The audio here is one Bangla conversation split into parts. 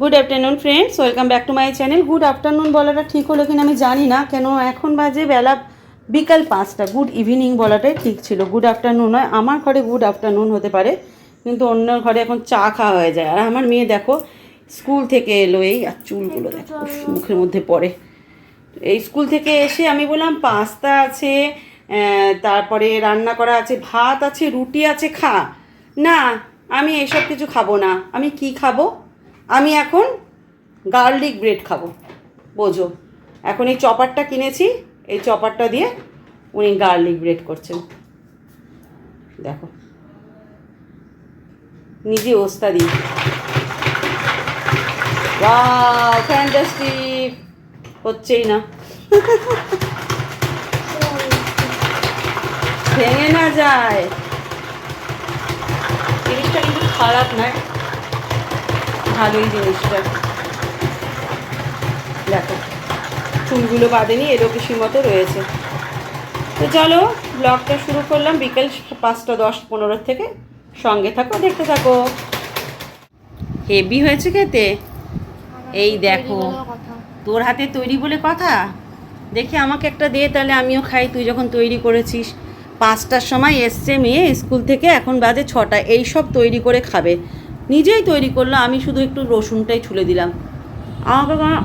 Good afternoon friends welcome back to my channel good afternoon বলাটা ঠিক হলো কিনা আমি জানি না। কেন এখন বাজে বেলা বিকাল পাঁচটা। গুড ইভিনিং বলাটাই ঠিক ছিল। গুড আফটারনুন নয়। আমার ঘরে গুড আফটারনুন হতে পারে। কিন্তু অন্য ঘরে এখন চা খাওয়া হয়ে যায়। আর আমার মেয়ে দেখো স্কুল থেকে এলো এই আর চুলগুলো দেখো মুখের মধ্যে পড়ে। এই স্কুল থেকে এসে আমি বললাম পাস্তা আছে তারপরে রান্না করা আছে ভাত আছে রুটি আছে খা। না আমি এসব কিছু খাব না। আমি কি খাব? আমি এখন গার্লিক ব্রেড খাব। বোঝো, এখন এই চপারটা কিনেছি, এই চপারটা দিয়ে উনি গার্লিক ব্রেড করছেন। দেখো, নিজে ওস্তাদি ওয়াও, ফ্যান্টাস্টিক! হচ্ছেই না। ভেঙে না যায়। জিনিসটা কিন্তু খারাপ নয়। ভালোই জিনিসটা। দেখো, চুলগুলো বাঁধেনি এরও এরকম মতো রয়েছে। তো চলো ব্লগটা শুরু করলাম বিকেল পাঁচটা দশ পনেরো থেকে। সঙ্গে থাকো, দেখতে থাকো। হেভি হয়েছে খেতে। এই দেখো, তোর হাতে তৈরি বলে কথা? দেখি আমাকে একটা দে, তাহলে আমিও খাই, তুই যখন তৈরি করেছিস। পাঁচটার সময় এসছে মেয়ে, স্কুল থেকে এখন বাজে ছটা, এই সব তৈরি করে খাবে। নিজেই তৈরি করল আমি শুধু একটু রসুনটাই ছুলে দিলাম। আমাকে কোনো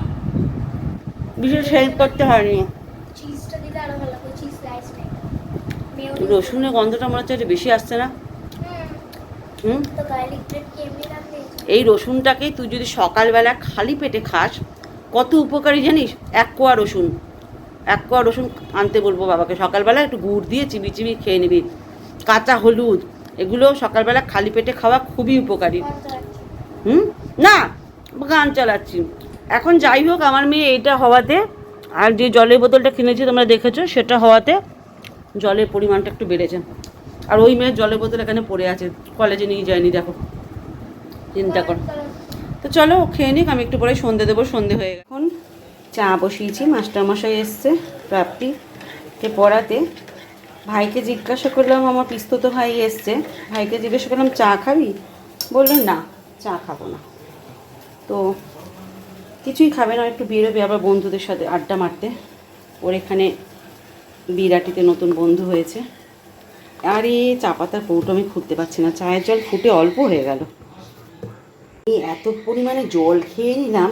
বিশেষ হেল্প করতে হয়নি। রসুনের গন্ধটা মনে হচ্ছে বেশি আসছে না? হুম। এই রসুনটাকে তুই যদি সকালবেলা খালি পেটে খাস কত উপকারী জানিস? এক কোয়া রসুন। এক কোয়া রসুন আনতে বলব বাবাকে। সকালবেলা একটু গুড় দিয়ে চিবি চিবি খেয়ে নিবি। কাঁচা হলুদ এগুলো সকালবেলা খালি পেটে খাওয়া খুবই উপকারী। হুম? না, গান চালাচ্ছি। এখন যাই হোক, আমার মেয়ে এইটা হওয়াতে, আর যে জলের বোতলটা কিনেছি তোমরা দেখেছ, সেটা হওয়াতে জলের পরিমাণটা একটু বেড়েছে। আর ওই মেয়ের জলের বোতল এখানে পড়ে আছে, কলেজে নিয়ে যায়নি, দেখো। চিন্তা কর। তো চলো, খেয়ে নিক, আমি একটু পরে সন্ধে দেবো, সন্ধে হয়ে এখন চা বসিয়েছি, মাস্টারমশাই এসছে প্রাপ্তিকে পড়াতে? ভাইকে জিজ্ঞাসা করলাম, আমার পিস্তত ভাই এসছে। ভাইকে জিজ্ঞাসা করলাম, চা খাবি? বললেন, না, চা খাব না। তো কিছুই খাবে না, একটু বেরোবে আবার বন্ধুদের সাথে আড্ডা মারতে। ওর এখানে বিরাটিতে নতুন বন্ধু হয়েছে। আর এই চা পাতার কৌটো আমি খুঁজতে পারছি না, চায়ের জল ফুটে অল্প হয়ে গেল। এই এত পরিমাণে জল খেয়ে নিলাম,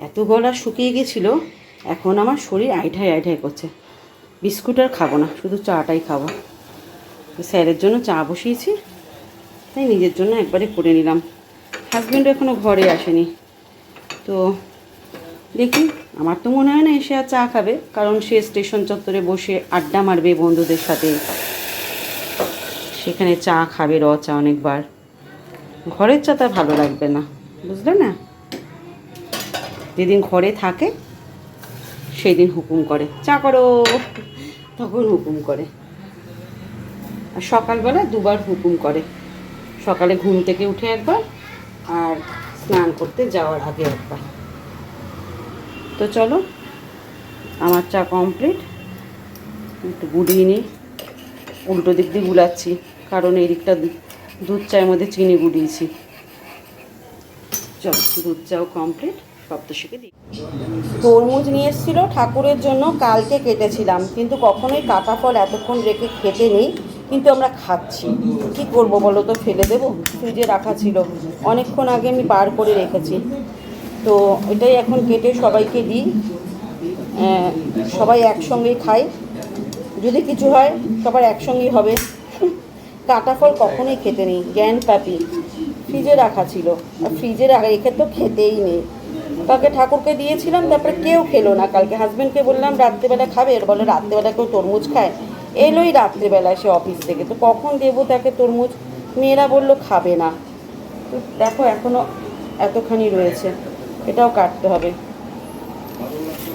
এত গলা শুকিয়ে গেছিল, এখন আমার শরীর আইঠাই আইঠাই করছে। বিস্কুট আর খাব না, শুধু চাটাই খাব। স্যারের জন্য চা বসিয়েছি, তাই নিজের জন্য একবারে করে নিলাম। হাজব্যান্ডও এখনও ঘরে আসেনি। তো দেখি, আমার তো মনে হয় না এসে আর চা খাবে, কারণ সে স্টেশন চত্বরে বসে আড্ডা মারবে বন্ধুদের সাথে। সেখানে চা খাবে, র চা অনেকবার। ঘরের চা তার ভালো লাগবে না, বুঝলে না? যেদিন ঘরে থাকে সেই দিন হুকুম করে। চা করো। তখন হুকুম করে। আর সকালবেলা দুবার হুকুম করে। সকালে ঘুম থেকে উঠে একবার আর স্নান করতে যাওয়ার আগে একবার। তো চলো, আমার চা কমপ্লিট একটু গুলিয়ে নিই। উল্টো দিক দিয়ে গুলাচ্ছি, কারণ এই দিকটা দুধ চায়ের মধ্যে চিনি গুলিয়েছি। চলো, দুধ চাও কমপ্লিট সপ্তশীকে দিই। তরমুজ নিয়ে এসেছিল ঠাকুরের জন্য, কালকে কেটেছিলাম। কিন্তু কখনোই কাটা ফল এতক্ষণ রেখে খেতে নেই কিন্তু আমরা খাচ্ছি। কি করব বলো তো, ফেলে দেবো? ফ্রিজে রাখা ছিল। অনেকক্ষণ আগে আমি বার করে রেখেছি। তো এটাই এখন কেটে সবাইকে দিই। সবাই একসঙ্গেই খাই যদি কিছু হয়, সবার একসঙ্গেই হবে। কাটা ফল কখনোই খেতে নেই। জ্ঞান পাপি। ফ্রিজে রাখা ছিল। আর ফ্রিজে রাখা রেখে তো খেতেই নেই। কালকে ঠাকুরকে দিয়েছিলাম, তারপরে কেউ খেলো না। কালকে হাজব্যান্ডকে বললাম, রাত্রেবেলা খাবে। এর বলে রাত্রেবেলা কেউ তরমুজ খায়। এলোই রাত্রেবেলায় সে অফিস থেকে। তো কখন দেবো তাকে তরমুজ? মেয়েরা বলল, খাবে না। তো দেখো এখনও এতখানি রয়েছে। এটাও কাটতে হবে।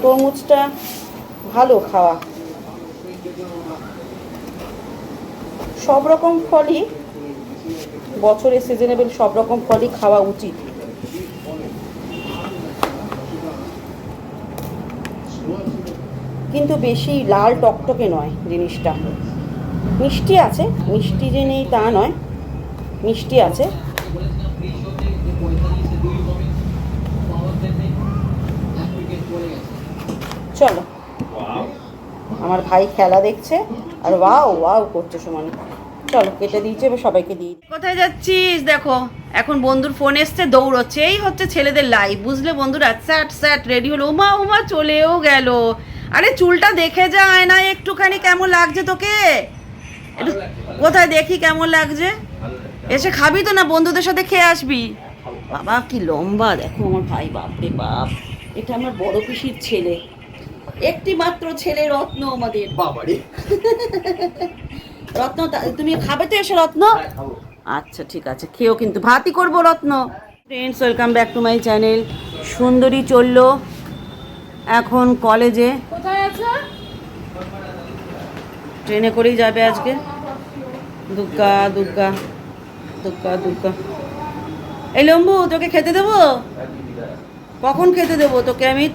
তরমুজটা ভালো খাওয়া। সব রকম ফলই বছরে সিজনেবল সব রকম ফলই খাওয়া উচিত। কিন্তু বেশি লাল টকটকে নয় জিনিসটা। মিষ্টি আছে মিষ্টি যে নেই তা নয়। মিষ্টি আছে। চলো। আমার ভাই খেলা দেখছে আর ওয়াও ওয়াও করছে সমান। চলো, কেটে দিয়েছে, এবার সবাইকে দিই। কোথায় যাচ্ছিস? দেখো, এখন বন্ধুর ফোন এসছে, দৌড়চ্ছে। এই হচ্ছে ছেলেদের লাইফ বুঝলে বন্ধুরা? স্যাট স্যাট রেডি হলো। উমা উমা, চলেও গেল। আরে, চুলটা দেখে যায় না একটুখানি, কেমন লাগছে তোকে? কোথায় দেখি কেমন লাগছে? এসে খাবি তো না, বন্ধুদের সাথে খেয়ে আসবি। বাবা, কি লম্বা, দেখো আমার ভাই, বাপরে বাপ। এটা আমার বড় পিসির ছেলে। একটি মাত্র ছেলে রত্ন আমাদের। বাবারে। রত্ন তা- তুমি খাবে তো এসে রত্ন? হ্যাঁ, খাব। আচ্ছা ঠিক আছে খেয়েও কিন্তু ভাতই করব রত্ন। Friends welcome back to my channel সুন্দরী চলল এখন কলেজে। ট্রেনে করেই যাবে আজকে। দুর্গা দুর্গা দুর্গা দুর্গা এই লম্বু তোকে খেতে দেবো? কখন খেতে দেবো তোকে আমি?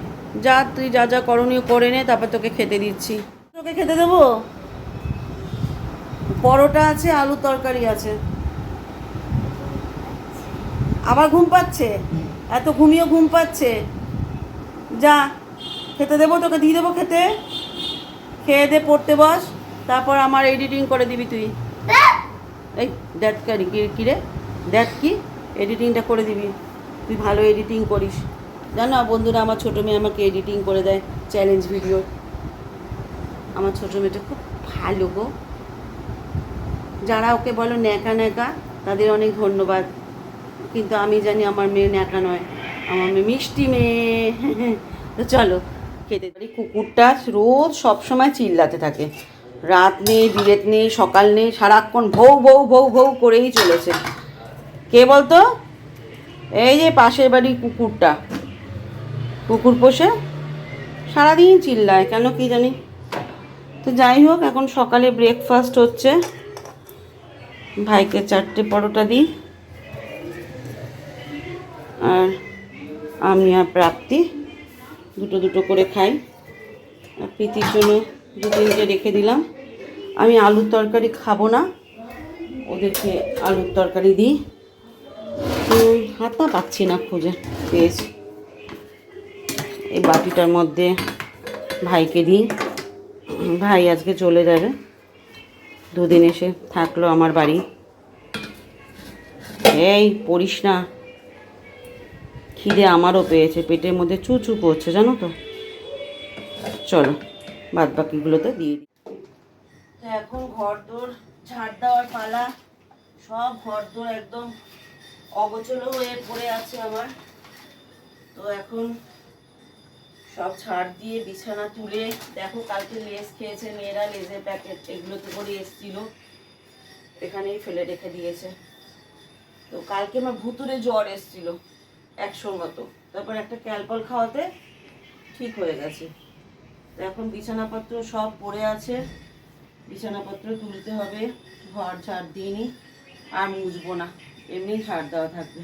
যা তুই যা যা করণীয় করে নে তারপর তোকে খেতে দিচ্ছি। তোকে খেতে দেবো? পরোটা আছে, আলু তরকারি আছে। আবার ঘুম পাচ্ছে। এত ঘুমিয়ে ঘুম পাচ্ছে। যা, খেতে দেবো তোকে, দিয়ে দেবো খেতে। খেয়ে দে, পড়তে বস। তারপর আমার এডিটিং করে দিবি তুই। এই দ্যাট কারি কী রে? দ্যাট কি এডিটিংটা করে দিবি। তুই ভালো এডিটিং করিস। জানো বন্ধুরা, আমার ছোটো মেয়ে আমাকে এডিটিং করে দেয় চ্যালেঞ্জ ভিডিও আমার ছোটো মেয়েটা খুব ভালো গো। যারা ওকে বলো ন্যাকা ন্যাকা, তাদের অনেক ধন্যবাদ। কিন্তু আমি জানি আমার মেয়ে ন্যাকা নয়, আমার মেয়ে মিষ্টি মেয়ে। তো চলো, খেতে পারি কুকুরটা রোজ সবসময় চিল্লাতে থাকে। রাত নেই বিলেত নেই, সকাল নেই, সারাক্ষণ ভৌ ভৌ ভৌ ভৌ করেই চলেছে। কে বলতো? এই যে পাশের বাড়ি কুকুরটা। কুকুর পোষে সারাদিন চিল্লায়, কেন কি জানি? তো যাই হোক, এখন সকালে ব্রেকফাস্ট হচ্ছে। ভাইকে চারটে পরোটা দিই। আর আমি আর প্রাপ্তি দুটো দুটো করে খাই। আর প্রীতির জন্য দু তিনটে রেখে দিলাম। আমি আলুর তরকারি খাব না, ওদেরকে আলুর তরকারি দিই। হাতা পাচ্ছি না খুঁজে পেয়েছি এই বাটিটার মধ্যে ভাইকে দিই। ভাই আজকে চলে যাবে। দুদিন এসে থাকল আমার বাড়ি। এই পড়িস না। খিদে আমারও পেয়েছে, পেটের মধ্যে চুচু করছে জানো তো। চলো বাদ বাকিগুলোতে দিয়ে দিই তো এখন ঘর দোর ঝাড় দেওয়ার পালা, সব ঘর দোর একদম অগোছলো হয়ে পড়ে আছে আমার। তো এখন সব ছাড় দিয়ে বিছানা তুলে, দেখো কালকে লেস খেয়েছে মেয়েরা, লেজের প্যাকেট এগুলোতে করে এসছিল। এখানেই ফেলে রেখে দিয়েছে। তো কালকে আমার ভুতুরে জ্বর এসছিল, একশোর মতো। তারপর একটা ক্যালপল খাওয়াতে ঠিক হয়ে গেছে। এখন বিছানাপত্র সব পড়ে আছে। বিছানাপত্র তুলতে হবে, ঘর ঝাড় দিয়ে নি, আর মুছবো না। এমনি ঝাড় দেওয়া থাকবে।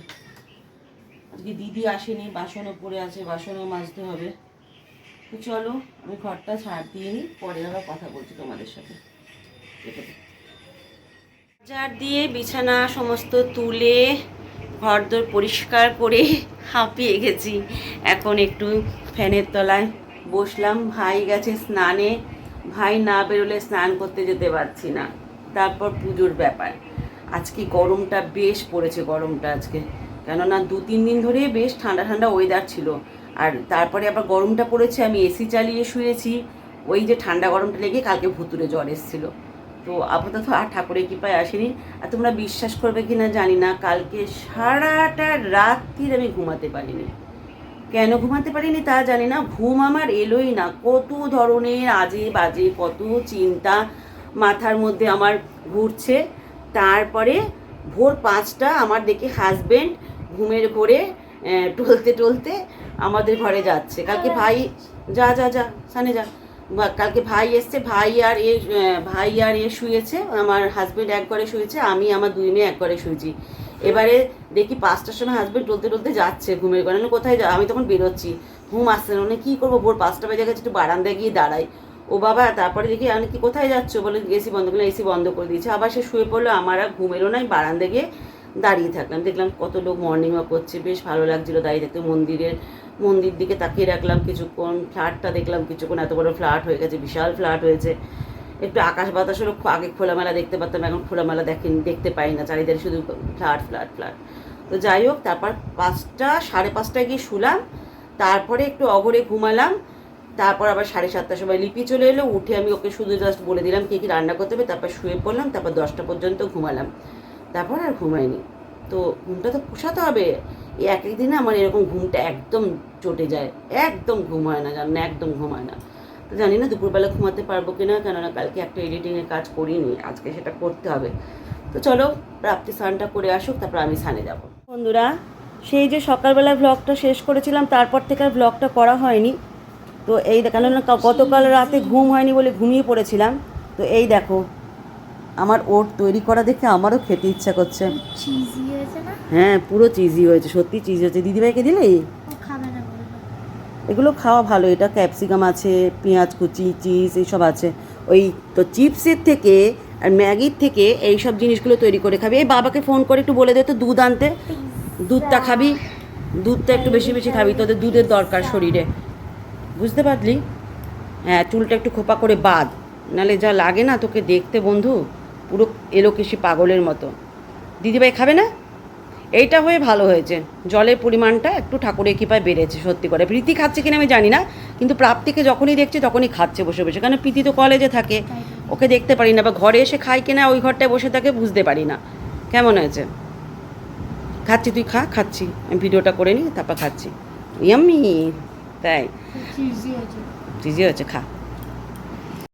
আজকে দিদি আসেনি, বাসনও পড়ে আছে, বাসনও মাজতে হবে। তো চলো, আমি ঘরটা ছাড় দিয়ে নিই, পরে আবার কথা বলছি তোমাদের সাথে। ঝাড় দিয়ে বিছানা সমস্ত তুলে ঘর ঘরদোর পরিষ্কার করে হাঁপিয়ে গেছি। এখন একটু ফ্যানের তলায় বসলাম। ভাই গেছে স্নানে। ভাই না বেরোলে স্নান করতে যেতে পারছি না। তারপর পুজোর ব্যাপার। আজকে গরমটা বেশ পড়েছে, গরমটা আজকে। কেননা দু তিন দিন ধরে বেশ ঠান্ডা ঠান্ডা ওয়েদার ছিল। আর তারপরে আবার গরমটা পড়েছে, আমি এসি চালিয়ে শুয়েছি। ওই যে ঠান্ডা গরমটা লেগে কালকে ভুতুরে জ্বর এসেছিল। তো আপাতত আর ঠাকুরের কৃপায় আসেনি। আর তোমরা বিশ্বাস করবে কি না জানি না, কালকে সারাটা রাত্রির আমি ঘুমাতে পারিনি। কেন ঘুমাতে পারিনি তা জানি না, ঘুম আমার এলোই না। কত ধরনের আজে বাজে কত চিন্তা মাথার মধ্যে আমার ঘুরছে। তারপরে ভোর পাঁচটা আমার দেখে হাজবেন্ড ঘুমের ঘোরে টলতে টলতে আমাদের ঘরে যাচ্ছে। কালকে ভাই যা যা যা সানে যা। কালকে ভাই এসছে ভাই আর এ ভাই আর এ শুয়েছে আমার হাজবেন্ড এক ঘরে শুয়েছে আমি আমার দুই মেয়ে এক ঘরে শুয়েছি। এবারে দেখি পাঁচটার সময় হাজবেন্ড টলতে টলতে যাচ্ছে ঘুমের ঘরে। কোথায় যা? আমি তখন বেরোচ্ছি। ঘুম আসছে না। মানে কী করব? ভোর পাঁচটা বেজে গেছে একটু বারান্দায় গিয়ে দাঁড়াই। ও বাবা তারপরে দেখি আমি কি কোথায় যাচ্ছ? বলে এসি বন্ধ করলাম এসি বন্ধ করে দিয়েছে। আবার সে শুয়ে পড়ল আমার আর ঘুম এলো না আমি বারান্দায় গিয়ে দাঁড়িয়ে থাকলাম। দেখলাম কত লোক মর্নিং ওয়াক করছে, বেশ ভালো লাগছিল দাঁড়িয়ে থাকতে। মন্দিরের, মন্দির দিকে তাকিয়ে রাখলাম কিছুক্ষণ। ফ্ল্যাটটা দেখলাম কিছুক্ষণ, এত বড় ফ্ল্যাট হয়ে গেছে, বিশাল ফ্ল্যাট হয়েছে। একটু আকাশ বাতাসেরও খু- আগে খোলামেলা দেখতে পারতাম, এখন খোলামেলা দেখেন, দেখতে পাই না চারিদিকে শুধু ফ্ল্যাট ফ্ল্যাট ফ্ল্যাট। তো যাই হোক, তারপর পাঁচটা, সাড়ে পাঁচটায় গিয়ে শুলাম। তারপরে একটু অঘরে ঘুমালাম। তারপর আবার সাড়ে সাতটার সময় লিপি চলে এলো। উঠে আমি ওকে শুধু জাস্ট বলে দিলাম, কী কী রান্না করতে হবে। তারপর শুয়ে পড়লাম, তারপর দশটা পর্যন্ত ঘুমালাম। তারপর আর ঘুমাইনি তো ঘুমটা তো পোষাতে হবে। এই এক দিনে আমার এরকম ঘুমটা একদম চটে যায়। একদম ঘুম হয় না, জান না, একদম ঘুম হয় না। তো জানি না দুপুরবেলা ঘুমাতে পারব কি না কেননা কালকে একটা এডিটিংয়ের কাজ করিনি, আজকে সেটা করতে হবে। তো চলো, রাত্রি স্নানটা করে আসুক, তারপর আমি স্নানে যাব। বন্ধুরা, সেই যে সকালবেলা ব্লগটা শেষ করেছিলাম, তারপর থেকে আর ব্লগটা করা হয়নি। তো এই কেননা গতকাল রাতে ঘুম হয়নি বলে ঘুমিয়ে পড়েছিলাম। তো এই দেখো আমার ওট তৈরি করা দেখে আমারও খেতে ইচ্ছা করছে। হ্যাঁ পুরো চিজি হয়েছে সত্যি চিজি হয়েছে। দিদিভাইকে দিলে? এগুলো খাওয়া ভালো এটা ক্যাপসিকাম আছে পেঁয়াজ কুচি চিজ এইসব আছে। ওই তো চিপসের থেকে আর ম্যাগির থেকে এই সব জিনিসগুলো তৈরি করে খাবি। এই বাবাকে ফোন করে একটু বলে দে তো দুধ আনতে। দুধটা খাবি? দুধটা একটু বেশি বেশি খাবি তোদের দুধের দরকার শরীরে। বুঝতে পারলি? হ্যাঁ চুলটা একটু খোপা করে বাদ নালে যা লাগে না তোকে দেখতে বন্ধু। পুরো এলো এলোকেশি পাগলের মতো। দিদিভাই খাবে না? এইটা হয়ে ভালো হয়েছে। জলের পরিমাণটা একটু ঠাকুরের কৃপায় বেড়েছে সত্যি করে। প্রীতি খাচ্ছে কিনা আমি জানি না কিন্তু প্রাপ্তিকে যখনই দেখছি তখনই খাচ্ছে বসে বসে। কারণ প্রীতি তো কলেজে থাকে ওকে দেখতে পারি না বা ঘরে এসে খায় কিনা ওই ঘরটায় বসে থাকে বুঝতে পারি না। কেমন হয়েছে? খাচ্ছি তুই খা খাচ্ছি। আমি ভিডিওটা করে নিই তারপর খাচ্ছি। ইয়াম্মি তাই। চিজি হয়েছে খা।